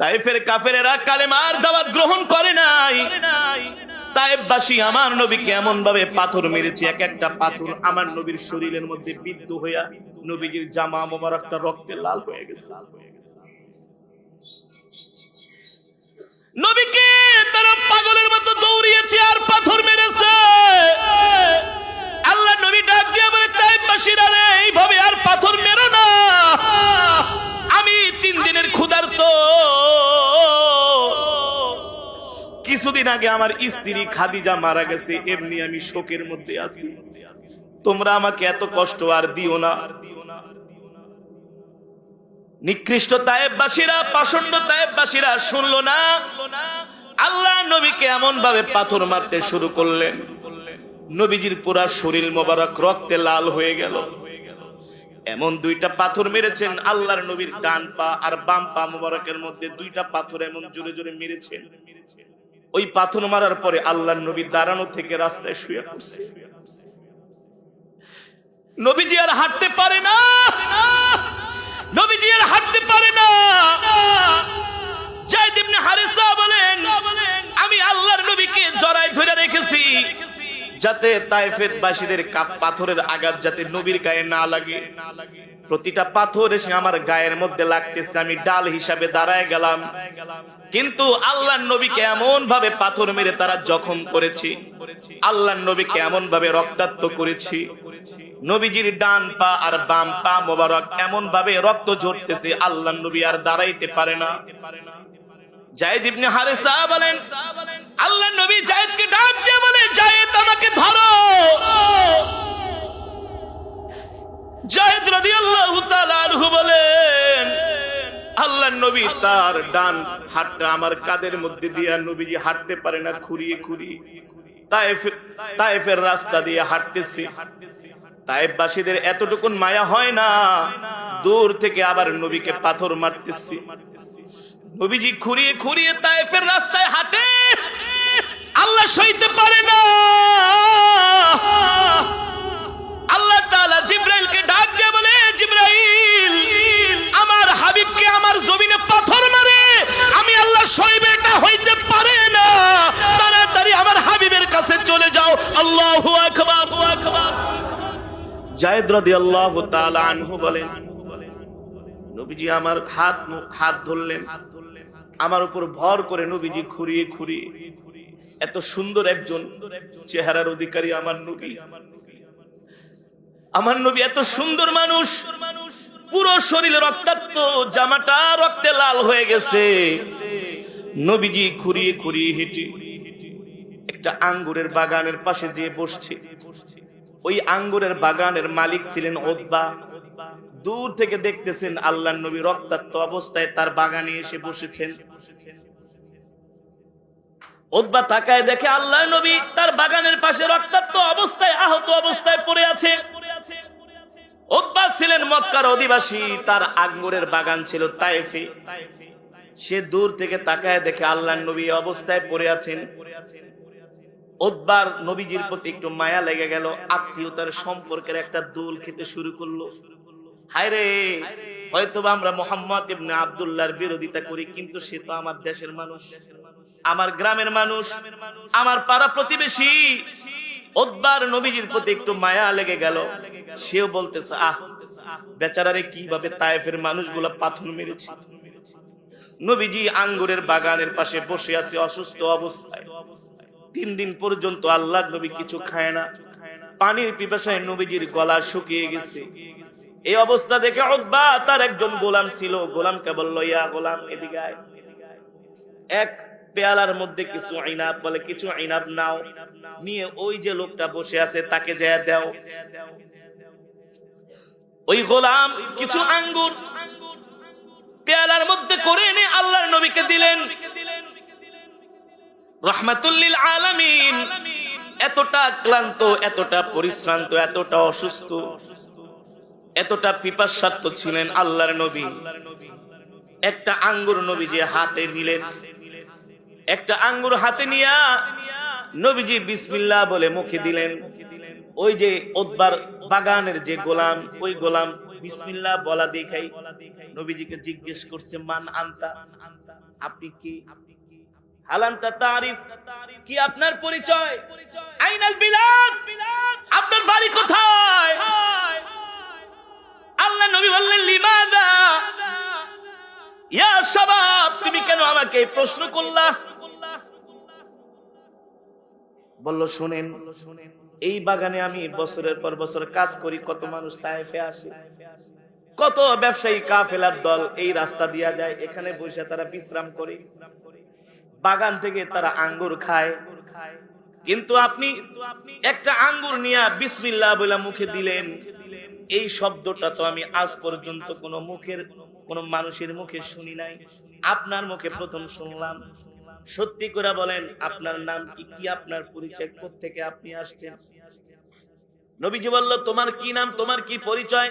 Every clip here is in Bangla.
তাইফের কাফেরেরা কালেমার দাওয়াত গ্রহণ করে নাই। তাইফবাসী আমার নবীকে এমন ভাবে পাথর মেরেছে, এক একটা পাথর আমার নবীর শরীরের মধ্যে বিদ্ধ হইয়া নবীজির জামা রক্তে লাল হয়ে গেছে। নবীকে তারা পাগলের মতো দৌড়িয়েছে আর পাথর মেরেছে। আল্লাহ নবী ডাক দিয়ে বলে তাইফবাসীরা এইভাবে আর পাথর মেরো না। তিন দিনের ক্ষুধার্ত। কিছুদিন আগে আমার স্ত্রী খাদিজা মারা গেছে, এমনি আমি শোকের মধ্যে আছি। তোমরা আমাকে এত কষ্ট আর দিও না। নিকৃষ্ট না। আল্লাহ নবীকে এমন ভাবে পাথর মারতে শুরু করলেন। নবীজির পুরা শরীর মোবারক রক্তে লাল হয়ে গেল। এমন দুইটা পাথর মেরেছেন আল্লাহর নবীর ডান পা আর বাম পা মোবারকের মধ্যে দুইটা পাথর এমন জোরে জোরে মেরেছেন ওই পাথর মারার পরে আল্লাহর নবী দাঁড়ানো থেকে রাস্তায় শুয়ে পড়ছে। নবীজি আর হাঁটতে পারে না। নবীজি আর হাঁটতে পারে না। জায়দ ইবনে হারিসা বলেন, আমি আল্লাহর নবীকে জড়ায় ধরে রেখেছি। যাতে তাইফের বাসীদের কাপ পাথরের আঘাত যাতে নবীর গায়ে না লাগে। প্রতিটা পাথর এসে আমার গায়ের মধ্যে লাগতেছে, আমি ডাল হিসাবে দাঁড়ায় গেলাম। কিন্তু আল্লাহ নবীকে এমন ভাবে পাথর মেরে তারা জখম করেছি। আল্লাহ নবীকে এমন ভাবে রক্তাক্ত করেছি। নবীজির ডান পা আর বাম পা মোবারক এমন ভাবে রক্ত ঝরতেছে, আল্লাহ নবী আর দাঁড়াইতে পারে না। জায়েদ ইবনে হারেসা বলেন, আল্লাহ নবী ডাক দিয়ে বলে আমাকে ধরো। রাদিয়াল্লাহু তাআলা আনহু বলেন নবী তার ডান হাতটা আমার কাদের মধ্যে দিয়ে নবীজি হাঁটতে পারে না রাস্তা দিয়ে হাঁটতেছি। তাইফবাসীদের এতটুকুন মায়া হয় না। দূর থেকে আবার নবীকে পাথর মারতেছি। নবীজি খুঁড়িয়ে খুঁড়িয়ে তাইফের রাস্তায় হাঁটে। আল্লাহ সইতে পারে না। আল্লাহ তাআলা জিব্রাইলকে ডাক দিয়ে বলে, জিব্রাইল, আমার হাবিবকে আমার জমিনে পাথর মারে। আমি আল্লাহ সইবে, এটা হইতে পারে না। তাড়াতাড়ি আমার হাবিবের কাছে চলে যাও। আল্লাহু আকবার আকবার। জায়েদ রাদিয়াল্লাহু তাআলা আনহু বলেন, নবীজি আমার হাত হাত ধরলেন। আমার উপর ভর করে নবীজি খুঁড়িয়ে খুঁড়িয়ে এত সুন্দর একজন চেহারার অধিকারী আমার নবী। আমার নবী এত সুন্দর মানুষ। পুরো শরীরে রক্তাক্ত, জামাটা রক্তে লাল হয়ে গেছে। নবীজি খুঁড়িয়ে খুঁড়িয়ে হেঁটে একটা আঙ্গুরের বাগানের পাশে যেয়ে বসছে। ওই আঙ্গুরের বাগানের মালিক ছিলেন ওদবা দূর থেকে দেখতেছেন আল্লাহ নবী রক্তাক্ত অবস্থায় তার বাগানে এসে বসেছেন। ওদবা তাকায় দেখে আল্লাহ নবী তার বাগানের পাশে রক্তাক্ত অবস্থায়, আহত অবস্থায় পড়ে আছে। ওদবা ছিলেন মক্কার অধিবাসী, তার আঙ্গুরের বাগান ছিল তাইফে। সে দূর থেকে তাকায় দেখে আল্লাহ নবী অবস্থায় পড়ে আছেন। ওদবার নবীজির প্রতি একটু মায়া লেগে গেল, আত্মীয়তার সম্পর্কের একটা দোল খেতে শুরু করল। হায়রে হয়তো আমরা মোহাম্মদ ইবনে আব্দুল্লাহর বিরোধিতা করি, কিন্তু সে তো আমার দেশের মানুষ দেশের মানুষ। আমার গ্রামের মানুষ, আমার পাড়া প্রতিবেশী ওদবার নবীজির প্রতি একটু মায়া লেগে গেল। সেও বলতেছে, আহ, বেচারারে কীভাবে তায়েফের মানুষগুলো পাথর মেরেছে? নবীজি আঙ্গুরের বাগানের পাশে বসে আছে অসুস্থ অবস্থায়। তিন দিন পর্যন্ত আল্লাহ নবী কিছু খায় না। পানির পিপাসায় নবীজির গলা শুকিয়ে গেছে। এই অবস্থা দেখে উতবা তার একজন গোলাম ছিল। গোলামকে বলল, ইয়া গোলাম, এদিকে এক পেয়ালার মধ্যে কিছু আইনাব বলে, কিছু আইনাব নাও। নিয়ে ওই যে লোকটা বসে আছে, তাকে যায় দাও। ওই গোলাম কিছু আঙ্গুর পেয়ালার মধ্যে করে এনে আল্লাহর নবীকে দিলেন। রহমাতুল্লিল আলামিন, এতটা ক্লান্ত, এতটা পরিশ্রান্ত, এতটা অসুস্থ, এতটা পিপাসাত্ম ছিলেন আল্লাহর নবী। একটা আঙ্গুর নবী যে হাতে নিলেন একটা আঙ্গুর হাতে নিয়া নবীজি বিসমিল্লাহ বলে মুখে দিলেন। ওই যে ওদবার বাগানের যে গোলাম, ওই গোলাম বিসমিল্লাহ বলা দেখাই নবীজিকে জিজ্ঞেস করছে, মান আনতা? আপনি কি? তুমি কেন আমাকে প্রশ্ন করলা? বলল, শুনেন, এই বাগানে আমি বছরের পর বছর কাজ করি, কত মানুষ তায়েফে আসে। কত ব্যবসায়ী কাফেলার দল এই রাস্তা দিয়া যায়, এখানে বসে তারা বিশ্রাম করে। বাগান থেকে তারা আঙ্গুর খায়। কিন্তু আপনি একটা আঙ্গুর নিয়ে বিসমিল্লাহ বলে মুখে দিলেন, এই শব্দটা তো আমি আজ পর্যন্ত কোনো মুখের, কোনো মানুষের মুখে শুনি নাই। আপনার মুখে প্রথম শুনলাম। সত্যি করে বলেন, আপনার নাম কি কি আপনার পরিচয় থেকে আপনি আসছেন? নবীজি বলল, তোমার কি নাম, তোমার কি পরিচয়?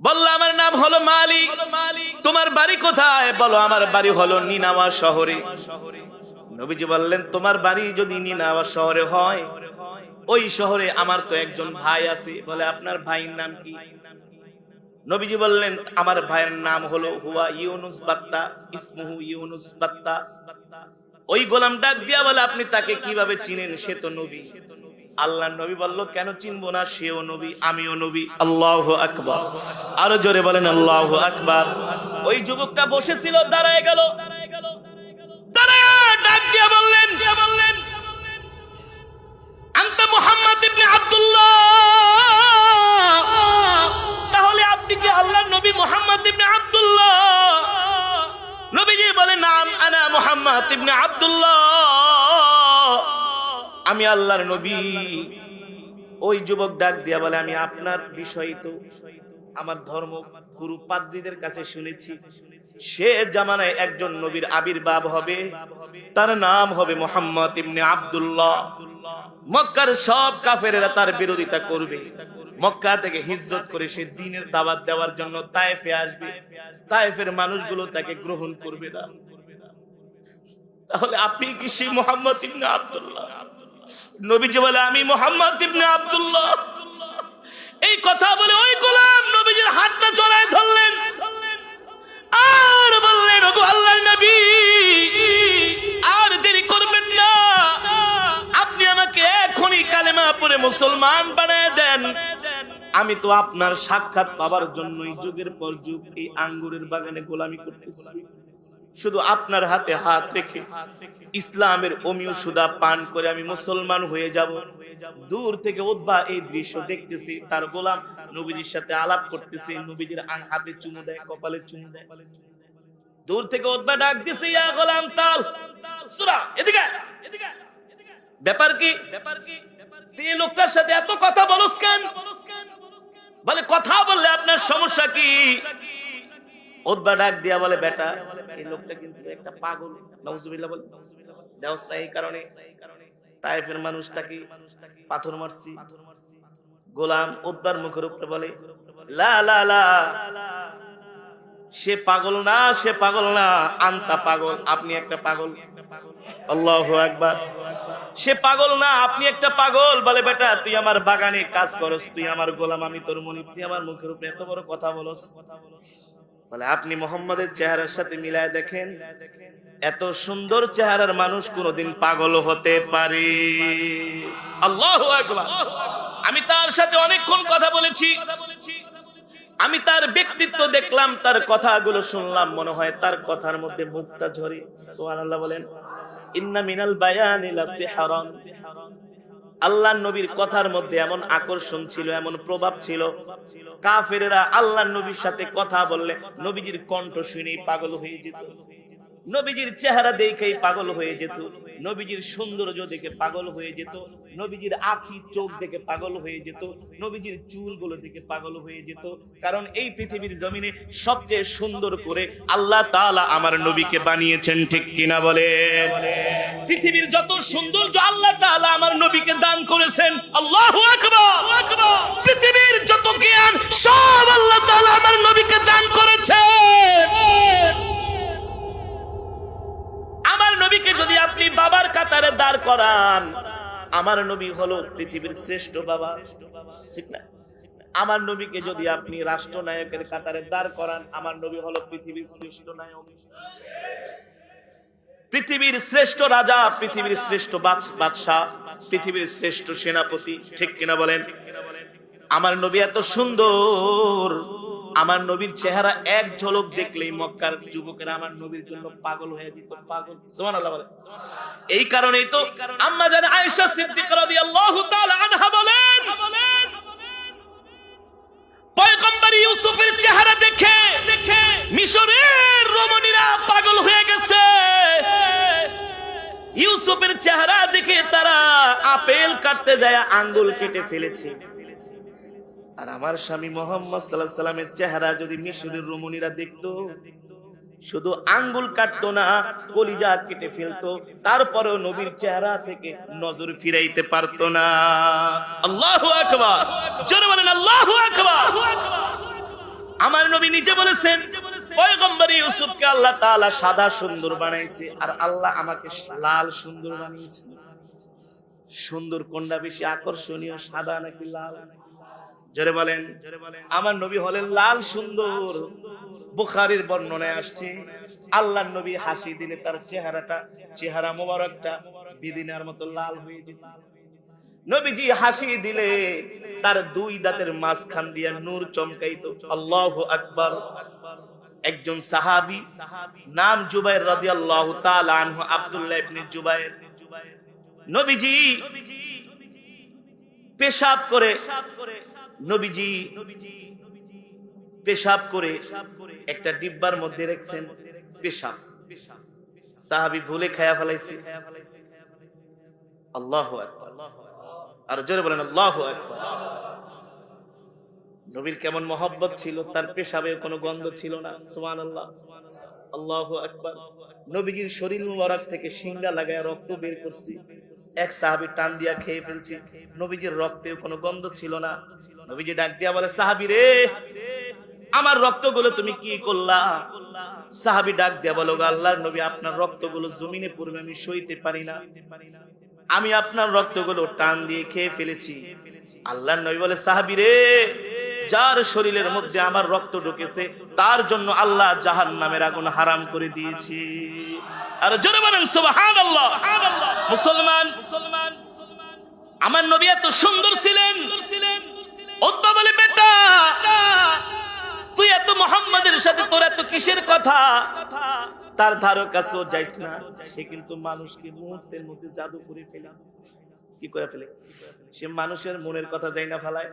বলল, আমার নাম হলো মালি তোমার বাড়ি কোথায়? বলো, আমার বাড়ি হলো নিনাওয়া শহরে। নবীজি বললেন, তোমার বাড়ি যদি নিনাওয়া শহরে হয়, ওই শহরে আমার তো একজন ভাই আছে। বলে, আপনার ভাইয়ের নাম কি? নবীজি বললেন, আমার ভাইয়ের নাম হলো হুয়া ইউনুস বাত্তা, ইসমুহু ইউনুস বাত্তা। ওই গোলাম ডাক দিয়া বলে, আপনি তাকে কীভাবে চিনেন? সে তো নবী। আল্লাহ নবী বলল, কেন চিনবো না? সেও নবী, আমিও নবী। আল্লাহ আকবার। আরও জোরে বলেন, আল্লাহ আকবার। ওই যুবকটা বসেছিল, দাঁড়ায় গেল। দাঁড়ায় ডাক দিয়া বললেন দিয়া বললেন আল্লাহর নবী। ওই যুবক ডাক দিয়া বলে, আমি আপনার বিষয় তো আমার ধর্ম গুরু পাদ্রীদের কাছে শুনেছি। সে জামানায় একজন নবীর আবির্ভাব হবে। তার নাম হবে মোহাম্মদ ইবনে আব্দুল্লাহ। মক্কার সব কাফেরেরা তার বিরোধিতা করবে। মক্কা থেকে হিজরত করে সে দিনের দাওয়াত দেওয়ার জন্য তায়েফে আসবে। তায়েফের মানুষগুলো তাকে গ্রহণ করবে না। তাহলে আপনি কি সেই মোহাম্মদ ইবনে আব্দুল্লাহ? নবীজি বলে, আমি মোহাম্মদ ইবনে আব্দুল্লাহ। এই কথা বলে ওই গোলাম নবীজির হাতটা জড়ায় ধরলেন। আর বললেন, ওগো আল্লাহর নবী, আর দেরি করবেন না। আপনি আমাকে এখনই কালেমা পড়ে মুসলমান বানায় দেন। আমি তো আপনার সাক্ষাৎ পাবার জন্যই যুগের পর যুগ এই আঙ্গুরের বাগানে গোলামি করতেছি। শুধু আপনার হাতে হাত রেখে ইসলামের অমিয় সুদা পান করে আমি মুসলমান হয়ে যাব। দূর থেকে উদ্ভা এই দৃশ্য দেখতেছি, তার গোলাম নবীজির সাথে আলাপ করতেছে, নবীজির হাতে চুমু দেয়, কপালে চুমু দেয়। দূর থেকে উদ্ভা ডাক দিছে, ইয়া গোলাম তাল, সুরা, এদিকে এদিকে। ব্যাপার কি? ব্যাপার কি এই লোকটার সাথে এত কথা বলস কেন? বলে, কথা বললে আপনার সমস্যা কি? ওদবা ডাক দিয়া বলে, বেটা, এই লোকটা কিন্তু একটা পাগল। নাউজুবিল্লাহ বলে দেওস্তা এই কারণে তাইফের মানুষটাকে পাথর মারছি। গোলাম ওদবার মুখের উপরে বলে সে পাগল না, সে পাগল না, আন্তা পাগল, আপনি একটা পাগল। আল্লাহ একবার সে পাগল না, আপনি একটা পাগল। বলে, বেটা, তুই আমার বাগানে কাজ করস, তুই আমার গোলাম, আমি তোর মনি তুই আমার মুখের উপরে এত বড় কথা বলস। বলে, আপনি মোহাম্মদের চেহারার সাথে মিলায় দেখেন। এত সুন্দর চেহারার মানুষ কোনোদিন পাগল হতে পারে। আল্লাহ আমি তার সাথে অনেকক্ষণ কথা বলেছি। আমি তার ব্যক্তিত্ব দেখলাম, তার কথাগুলো শুনলাম, মনে হয় তার কথার মধ্যে মুক্তা ঝরে। সুবহানাল্লাহ বলেন, ইন্না মিনাল বায়ানি লাসিহরান আল্লাহ নবীর কথার মধ্যে এমন আকর্ষণ ছিল, এমন প্রভাব ছিল। কাফেরেরা আল্লাহ নবীর সাথে কথা বললে নবীজির কণ্ঠ শুনেই পাগল হয়ে যেত। নবীজির চেহারা দেখেই পাগল হয়ে যেত। নবীজির সৌন্দর্য দেখে পাগল হয়ে যেত। নবীজির আখি চোখ দেখে পাগল হয়ে যেত। নবীজির চুলগুলো দেখে পাগল হয়ে যেত। কারণ এই পৃথিবীর জমিনে সবচেয়ে সুন্দর করে আল্লাহ তাআলা আমার নবীকে বানিয়েছেন, ঠিক কিনা বলে? পৃথিবীর যত সৌন্দর্য আল্লাহ তাআলা আমার নবীকে দান করেছেন, আল্লাহু পৃথিবীর যত জ্ঞান, সব আল্লাহ তাআলা আমার নবীকে দান করেছেন। নবীকে যদি আপনি বাবার কাতারে দাঁড় করান, আমার নবী হলো পৃথিবীর শ্রেষ্ঠ বাবা। ঠিক না? আমার নবীকে যদি আপনি রাষ্ট্রনায়কের কাতারে দাঁড় করান, আমার নবী হলো পৃথিবীর শ্রেষ্ঠ নায়ক। পৃথিবীর শ্রেষ্ঠ রাজা, পৃথিবীর শ্রেষ্ঠ বাদশাহ, পৃথিবীর শ্রেষ্ঠ সেনাপতি, ঠিক কিনা বলেন? আমার নবী এত সুন্দর। আমার নবীর চেহারা এক ঝলক দেখলেই মক্কার যুবকেরা আমার নবীর জন্য পাগল হয়ে যেত, পাগল। সুবহানাল্লাহ বলেন এই কারণেই তো আম্মা জান আয়েশা সিদ্দিকা রাদিয়াল্লাহু তাআলা আনহা বলেন, পয়গম্বর ইউসুফের চেহারা দেখে দেখে মিশরের রমণীরা পাগল হয়ে গেছে। ইউসুফের চেহারা দেখে তারা আপেল কাটতে যায়, আঙ্গুল কেটে ফেলেছে। আর আমার স্বামী মোহাম্মদ সাল্লাহ সাল্লামের চেহারা যদি মিশরের রমণীরা দেখতো, শুধু আঙ্গুল কাটতো না, কলিজা কেটে ফেলতো, তারপরেও নবীর চেহারা থেকে নজর ফিরাইতে পারতো না। আল্লাহু বলেন, আল্লাহু আমার নবী নিজে বলেছেন ইউসুফকে আল্লাহ সাদা সুন্দর বানাইছে, আর আল্লাহ আমাকে লাল সুন্দর বানিয়েছে। সুন্দর কোনটা বেশি আকর্ষণীয়, সাদা নাকি লাল? জোরে বলেন আমার নবী হলেন লাল সুন্দর। বুখারীর বর্ণনায় আসছে, আল্লাহর নবী হাসি দিলে তার চেহারাটা, চেহারা মোবারকটা বিদিনার মতো লাল হয়ে যেত। নবীজি হাসি দিলে তার দুই দাঁতের মাঝখান নূর চমকাইতো। আল্লাহু একজন সাহাবী, নাম জুবাইর রাদিয়াল্লাহু তাআলা আনহু, আব্দুল্লাহ ইবনে জুবাইর। নবীজি পেশাব করে নবীজি পেশাব করে একটা ডিব্বার মধ্যে রেখেছেন পেশাব। সাহাবী ভুলে খায়া ফেলাইছে। আল্লাহু আর জোরে বলেন, আল্লাহু নবীর কেমন মহব্বত ছিল, তার পেশাবে কোনো গন্ধ ছিল না, সুবহানাল্লাহ। আল্লাহু আকবার। নবীজির শরীর মুবারক থেকে সিংহা লাগায় রক্ত বের করছি। এক সাহাবী টান দিয়া খেয়ে ফেলছি। নবীজির রক্তেও কোনো গন্ধ ছিল না। নবীজি ডাক দিয়া বলে, সাহাবী রে, আমার রক্তগুলো তুমি কি করলা? সাহাবী ডাক দিয়া বলো গো আল্লাহর নবী, আপনার রক্তগুলো জমিনে পড়বে, আমি সইতে পারি না। আমি আপনার রক্তগুলো টান দিয়ে খেয়ে ফেলেছি। আল্লাহর নবী বলে, সাহাবী রে, যার শরীরের মধ্যে আমার রক্ত ঢুকেছে, তার জন্য আল্লাহ জাহান নামের আগুন হারাম করে দিয়েছি। আর জোরে বলেন, সুবহানাল্লাহ। মুসলমান মুসলমান। আমার নবী এত সুন্দর ছিলেন। তুই এত মোহাম্মদের সাথে তোর এত কিসের কথা? তার যাইস না। সে কিন্তু মানুষকে মুহূর্তের মধ্যে জাদু করে কি করে ফেলে? সে মানুষের মনের কথা যাই না ফেলায়।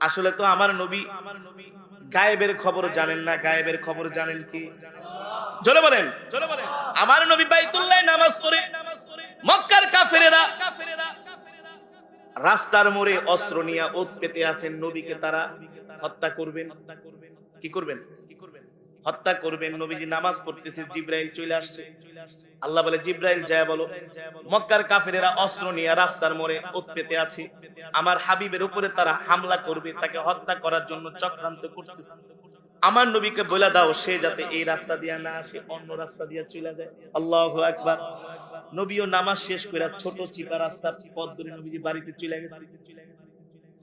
আসলে তো আমার নবী গায়েবের খবর জানেন না। গায়েবের খবর জানেন কি? জলে বলেন। আমার নবী বাইতুল্লাহ নামাজ পড়ে মক্কার কাফেরেরা রাস্তার মোড়ে অস্ত্র নিয়ে ওত পেতে আছেন নবীকে তারা। হত্যা করবেন। কি করবেন? হত্যা করবেন। নবীজি নামাজ পড়তেছে, জিব্রাইল চলে আসছে। আল্লাহ বলে, জিব্রাইল, যায় বলো। মক্কার কাফেরেরা অস্ত্র নিয়ে রাস্তার মোড়ে ওত পেতে আছে। আমার হাবিবের উপরে তারা হামলা করবে, তাকে হত্যা করার জন্য চক্রান্ত করতেছে। আমার নবীকে বলে দাও, সে যাতে এই রাস্তা দিয়ে না আসে, অন্য রাস্তা দিয়ে চলে যায়। আল্লাহু আকবার। নবীও নামাজ শেষ করে ছোট চিপা রাস্তা পথ ধরে নবীজি বাড়িতে চলে গেছে।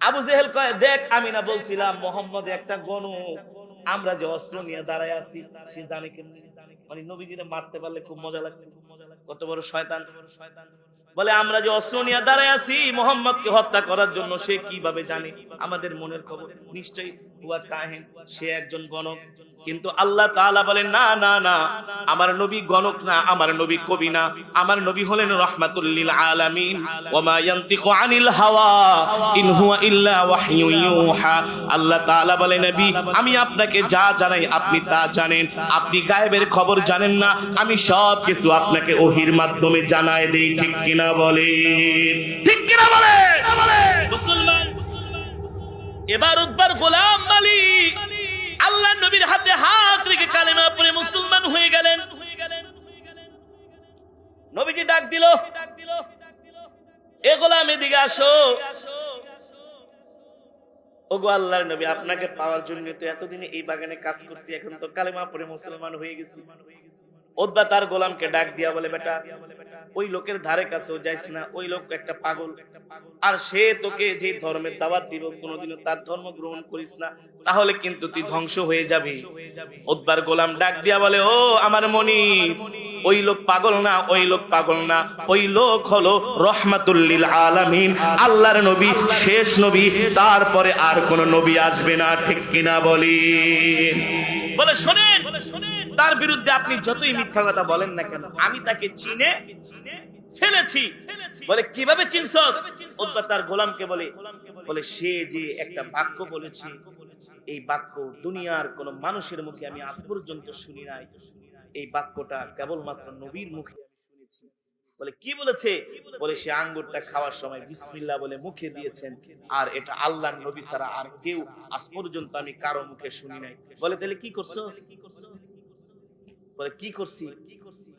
আবু জেহেল কয়, দেখ আমি না বলছিলাম, মোহাম্মদ একটা গণক। আমরা যে অস্ত্র নিয়ে দাঁড়ায় আছি, সে জানে কেমনি? মানে নবীজিরে মারতে পারলে খুব মজা লাগবে কত বড় শয়তান। বলে, আমরা যে অস্ত্র নিয়ে দাঁড়ায় আছি, মোহাম্মদকে হত্যা করার জন্য সে কীভাবে জানে? আমাদের মনের খবর। নিশ্চয়ই সে একজন গণক। কিন্তু আল্লাহ বলেন, না না না, আমার নবী গণক না, আমার নবী কবি না। আমার নবী হলেন আল্লাহ নবী, আমি আপনাকে যা জানাই আপনি তা জানেন। আপনি গায়েবের খবর জানেন না। আমি সব কিছু আপনাকে ওহির মাধ্যমে জানায় দেই। ঠিক কিনা বলে ঠিক কিনা বলে মুসলমান এবার উদ্বার গোলাম মালিক আল্লাহ নবীর হাতে হাত রেখে কালেমা পরে মুসলমান হয়ে গেলেন। নবীজি ডাক দিল, এ গোলাম, এদিকে আসো। ওগো আল্লাহর নবী, আপনাকে পাওয়ার জন্য তো এতদিনে এই বাগানে কাজ করছি, এখন তো কালেমা পরে মুসলমান হয়ে গেছি। ওদবা তার গোলামকে ডাক দিয়া বলে, বেটা, ওই লোকের ধারে কাছেও যাইস না, ওই লোক একটা পাগল। আর সে তোকে যে ধর্মের দাওয়াত দিব, কোনোদিনও তার ধর্ম গ্রহণ করিস না, তাহলে কিন্তু তুই ধ্বংস হয়ে যাবি। ওদবার গোলাম ডাক দিয়া বলে, ও আমার মনি ওই লোক পাগল না, ওই লোক পাগল না। ওই লোক হলো রহমাতুল্লিল আলামিন, আল্লাহর নবী, শেষ নবী, তারপরে আর কোন নবী আসবে না, ঠিক কিনা বলি? বলে, শোনেন তার বিরুদ্ধে আপনি যতই মিথ্যা কথা বলেন না কেন, আমি তাকে চিনে ফেলেছি। বলে, কীভাবে চিনছস? উদ্বা তার গোলামকে বলে বলে, সে যে একটা বাক্য বলেছে, এই বাক্য দুনিয়ার কোন মানুষের মুখে আমি আজ পর্যন্ত শুনি নাই। এই বাক্যটা কেবলমাত্র নবীর মুখে আমি শুনেছি। বলে, কি বলেছে? বলে, সে আঙ্গুরটা খাওয়ার সময় বিসমিল্লাহ বলে মুখে দিয়েছেন, আর এটা আল্লাহর নবী ছাড়া আর কেউ আজ পর্যন্ত আমি কারও মুখে শুনি নাই। বলে, তাহলে কি করছ বলে, কি করছি?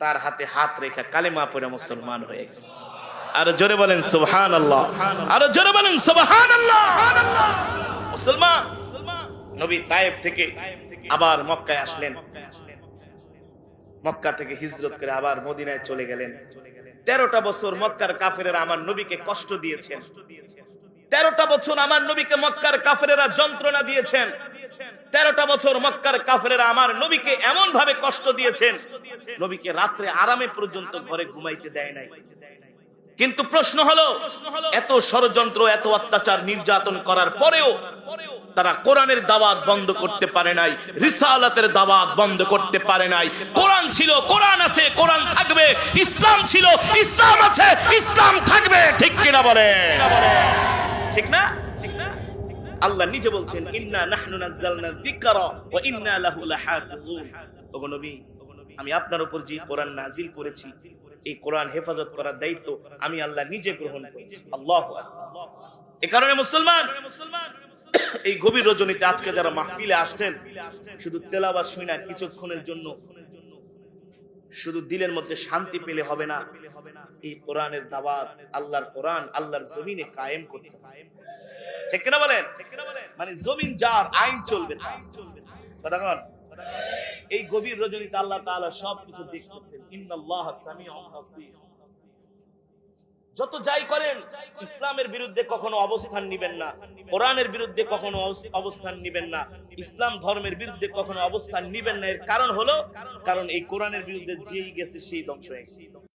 তার হাতে হাত রেখা কালেমা পড়ে মুসলমান হয়ে গেছে। আর জোরে বলেন সুবহান আল্লাহ আর জোরে বলেন সুবহান আল্লাহ মুসলমান, নবী তায়েব থেকে আবার মক্কায় আসলেন। মক্কা থেকে হিজরত করে আবার মদিনায় চলে গেলেন। তেরোটা বছর মক্কার কাফেরেরা আমার নবীকে কষ্ট দিয়েছেন। তেরোটা বছর আমার নবীকে মক্কার কাফেরেরা যন্ত্রণা দিয়েছেন। তেরোটা বছর মক্কার কাফেরেরা আমার নবীকে এমন ভাবে কষ্ট দিয়েছেন, নবীকে রাত্রে আরামে পর্যন্ত ঘরে ঘুমাইতে দেয় নাই। কিন্তু প্রশ্ন হলো, এত ষড়যন্ত্র, এত অত্যাচার নির্যাতন করার পরেও তারা কোরআনের দাওয়াত বন্ধ করতে পারে নাই, রিসালাতের দাওয়াত বন্ধ করতে পারে নাই। কোরআন ছিল, কোরআন আছে, কোরআন থাকবে, ইসলাম ছিল, ইসলাম আছে, ইসলাম থাকবে, ঠিক কিনা বলে ঠিক না? আল্লাহ নিজে বলছেন, ইন্না নাহনু নাযালনা যিকরা ওয়া ইন্না লাহু লাহাফিজুন ওগো নবী, আমি আপনার উপর যে কোরআন নাজিল করেছি, এই কোরআন হেফাজত করার দায়িত্ব আমি আল্লাহ নিজে গ্রহণ করেছি। আল্লাহু আকবার। এ কারণে মুসলমান, এই গভীর রজনীতে আজকে যারা মাহফিলে আসছেন, শুধু তেলাওয়াত শুই কিছুক্ষণের জন্য শুধু দিলের মধ্যে শান্তি পেলে হবে না। এই কোরআনের দাওয়াত আল্লাহর কোরআন, আল্লাহর জমিনে কায়েম করতে ঠিক কিনা বলেন? মানে জমিন যার, আইন চলবে না। কথা কন? এই গভীর রজনীতে আল্লাহ তাআলা সবকিছু দেখতেছেন। ইন্নাল্লাহ যত যাই করেন, ইসলামের বিরুদ্ধে কখনো অবস্থান নিবেন না। কোরআনের বিরুদ্ধে কখনো অবস- অবস্থান নিবেন না। ইসলাম ধর্মের বিরুদ্ধে কখনো অবস্থান নিবেন না। এর কারণ হলো, কারণ এই কোরআনের বিরুদ্ধে যেই গেছে, সেই ধ্বংস হয়ে।